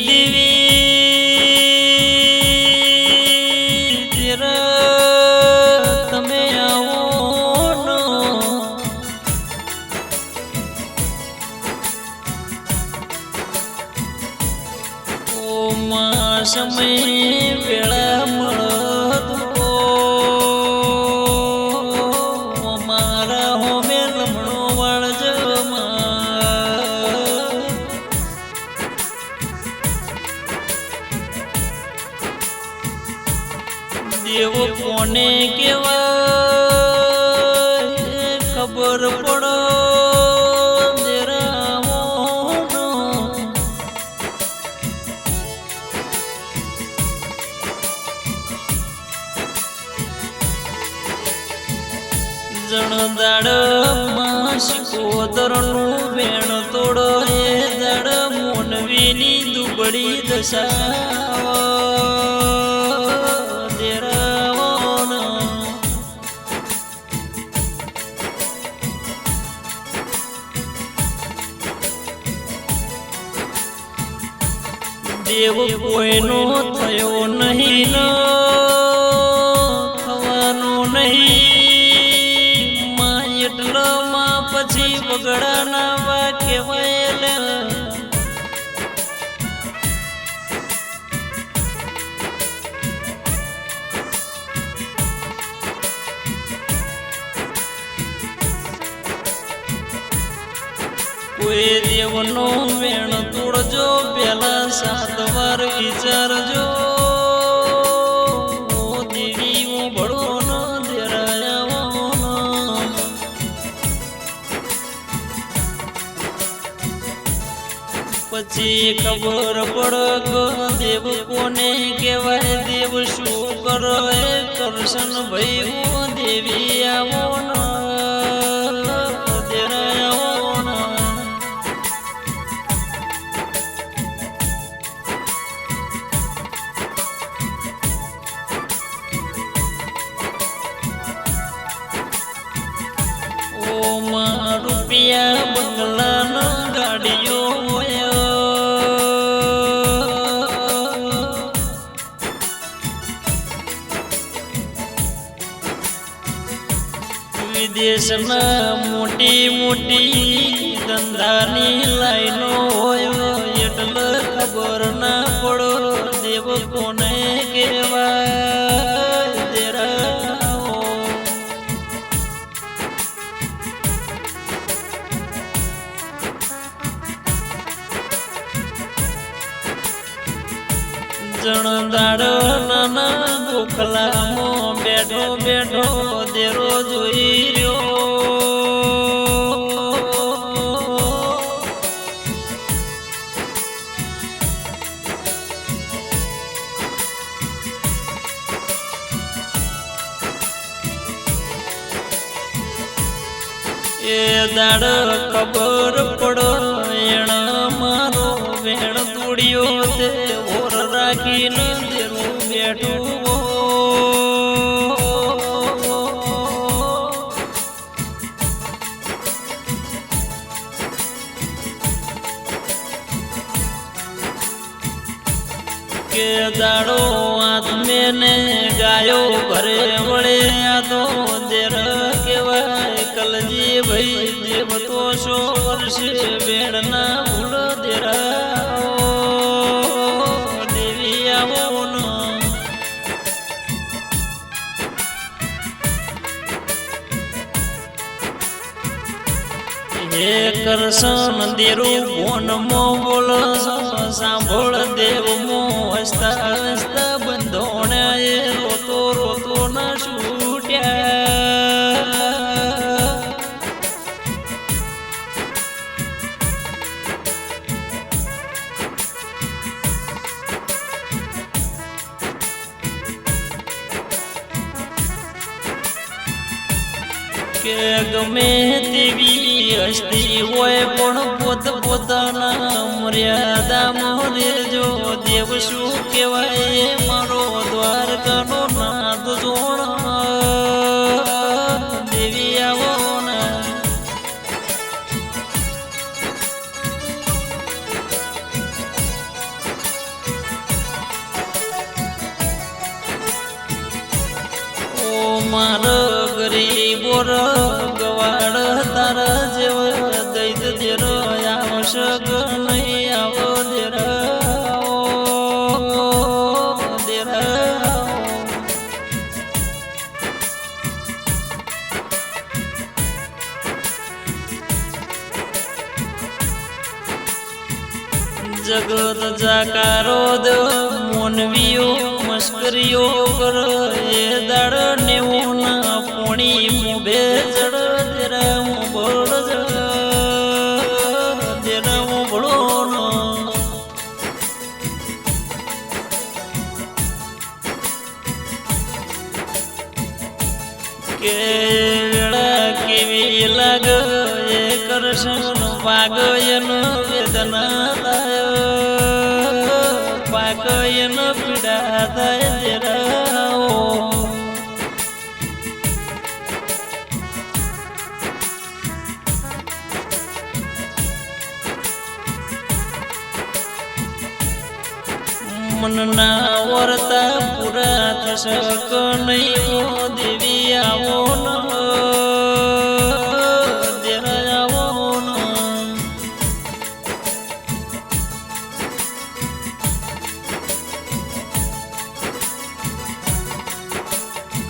દેવી કોને કેવાય ખબર પડો. જણ દાડમાં શિકોતરનું વેણ તોડો એ દાડ મોનવીની દુબળી દશા કોઈનો થયો નહીં થવાનો નહીં. માં એટલો માં પછી બગડાના વાક્ય વયેલા. કોઈ દેવનો તોડજો પેલા સાત વાર વિચારજો. દેવી હું ભળો પછી ખબર પડ દેવ કોને કહેવાય, દેવ શું કરો કરશન ભાઈ દેવી આવો વિદેશના મોટી મોટી ધંધાની લાઈનો હોય, એટલે ખબર ના પડો દેવ કોને કહેવાય જણ દાડ નાના ગોખલામાં બેઠો બેઠો દેરો જોઈ રહ્યો. એ દાડ ખબર પડો, એણ મારો વેણ તોડ્યો તે ઓર રાખીને દેરું બેઠું દાડો આત્મે ને ગાયો ભરે વળે આ તો દેર કેવાય કલજી ભાઈ દેવ તો સો વર્ષે બેડ ના. ભૂલ દેરા દેવી આવો સાંભળ દેવ હસતા હસતા બંધોણા રોતો રોતો ના છૂટ્યા કે ગમે તેવી હસ્તી હોય પણ પોત પોતાના મર્યાદા મોરે જો દેવ શું કહેવાય મારો દ્વારકાનો નાદ જોણ. દેવી આવો મારો ગરીબો રગ મસ્કરીઓ કરે, દળ નેવો ના પોણી મુભે જડ તેરા મોબળ જડ તેરા મોબળો નો કે કેવી લાગ કરશન વાગયન વેદના થાય પાકયન પીડા થાય તેરાઓ મનના વર્તા પૂરા થશક નહીં ઓ દેવી આવો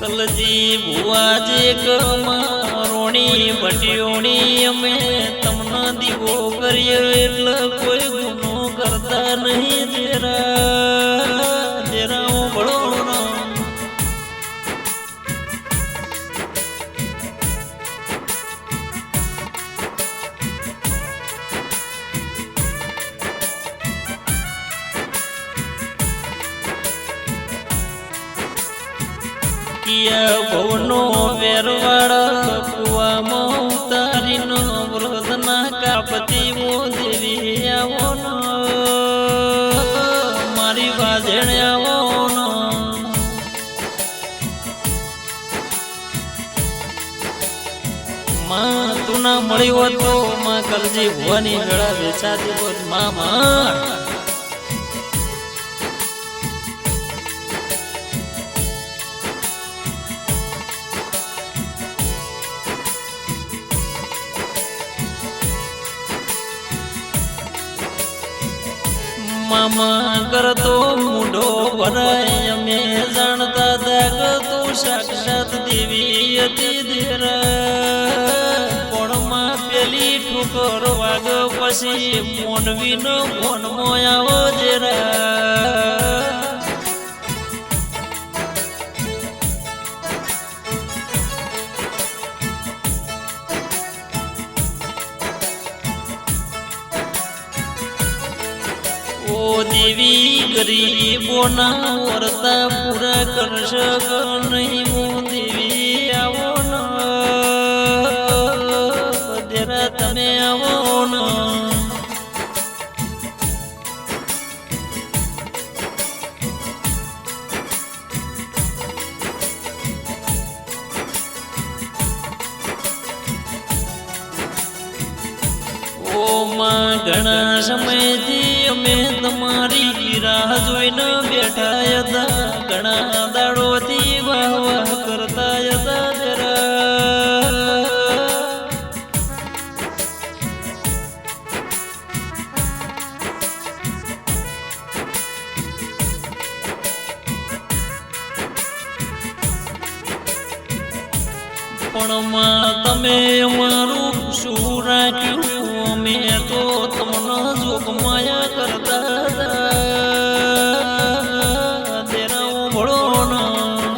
કલજી ભુવાજી રોણી ભટિયોણી અમે તમને દીવો કરીએ એટલે કોઈ ગુનો કરતા નહીં તેરા વેરવાડ કુવામાં ઉતારીનો વૃદ્ધના કાપતી મો દેવી મારી વાજણ આવોનો માં તું ના મળી તો માં કરજી ભવાની વેળા વેચાતી હોતમાં મામા કરતો મૂઢો ભરાય, અમે જાણતા હતા તું સાક્ષાત દેવી હતી ધીર. કોણમાં પેલી ઠુકર વાગ પછી મોનવીનો મોન મોયાવો જરા ઓ દેવી ગરીબોના વર્તા પૂરા કરશ નહીં ઘણા સમયથી અમે તમારી રાહ જોઈને બેઠા હતા. ઘણા દાડોથી વાહ વાહ કરતા હતા પણ તમે અમારું શું રાખ્યું? જોગ માયા કરતા તેરા ભળો ના.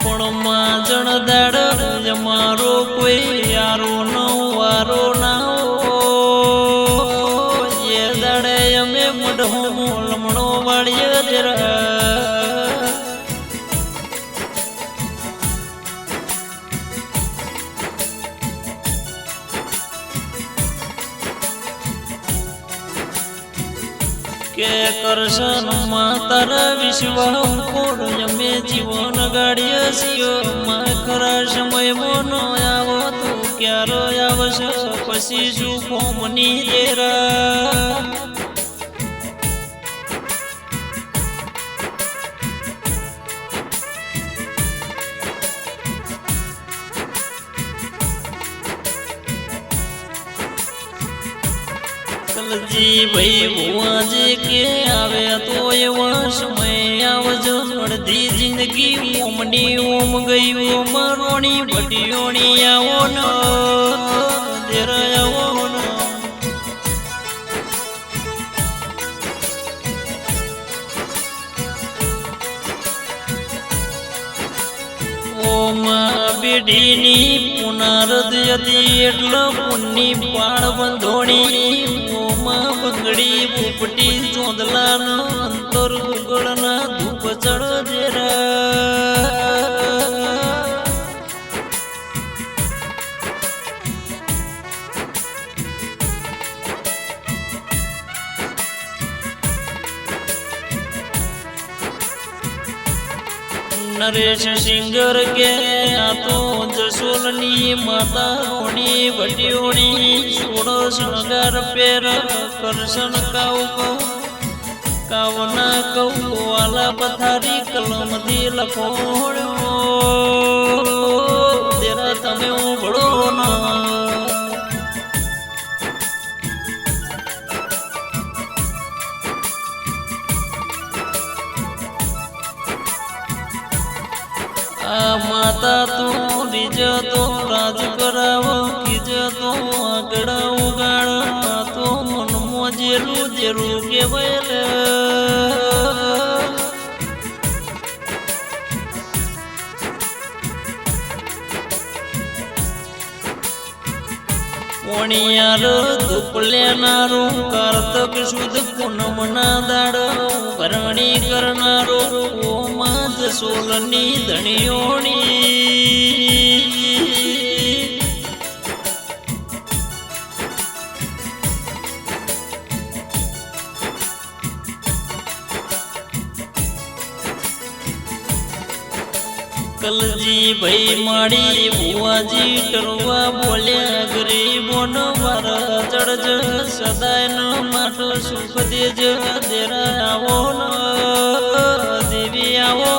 પણ માં જણ દાડ કે કરશન તારા વિશ્વ કોડ જીવન ગાડીએ સિયો માં ખરા સમય મોનો આવો તું ક્યારો આવશે? પછી શું કોમની દેરા કલજી ભાઈ ભુવાજી કે આવે તો એવા સમય આવજો. અડધી જિંદગી ઓમડી ઓમ ગઈ ઓમ રોણી ભટિયોણી આવો ન. આવો ન. ઓમ બેડીની પુનરદ હતી, એટલે પુણ્ની પાળ બંધોણી. બંગડી ઉપટી ચોંદલાનો અંતર ગુગળના ધૂપ ચડ જેરા. નરેશ સિંગર કે આ તો જસોલની માતા રોણી ભટિયોણી સોળો શણગાર પેર કરશન કાવ કહું. કાવના કહું વાલા પથારી કલમથી લખોણ્યો તેરા તમે ઉભળો ના. તો રાજ કરાવો, કીજ તો આગળ ઉગાડો તો મનમાં જેરું જેરું કેવાય લે. પોણિયાર ધૂપ લેનારું કાર્તક શુદ્ધ કરનારો ઓમાં જસોલની ધણીઓણી કલજી ભાઈ માડી ભુવાજી કરવા બોલ્યા, ગરીબોનો મારા ચડજ સદાય નો માટો સુખ દેજ દેરા આવો ન, દેવી આવો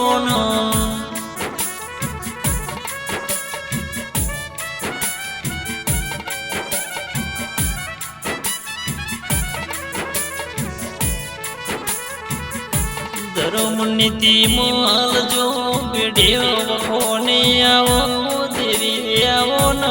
ધર્મ નીતિ માલ જો બેડ્યો વખોને આવો દેવી આવો ન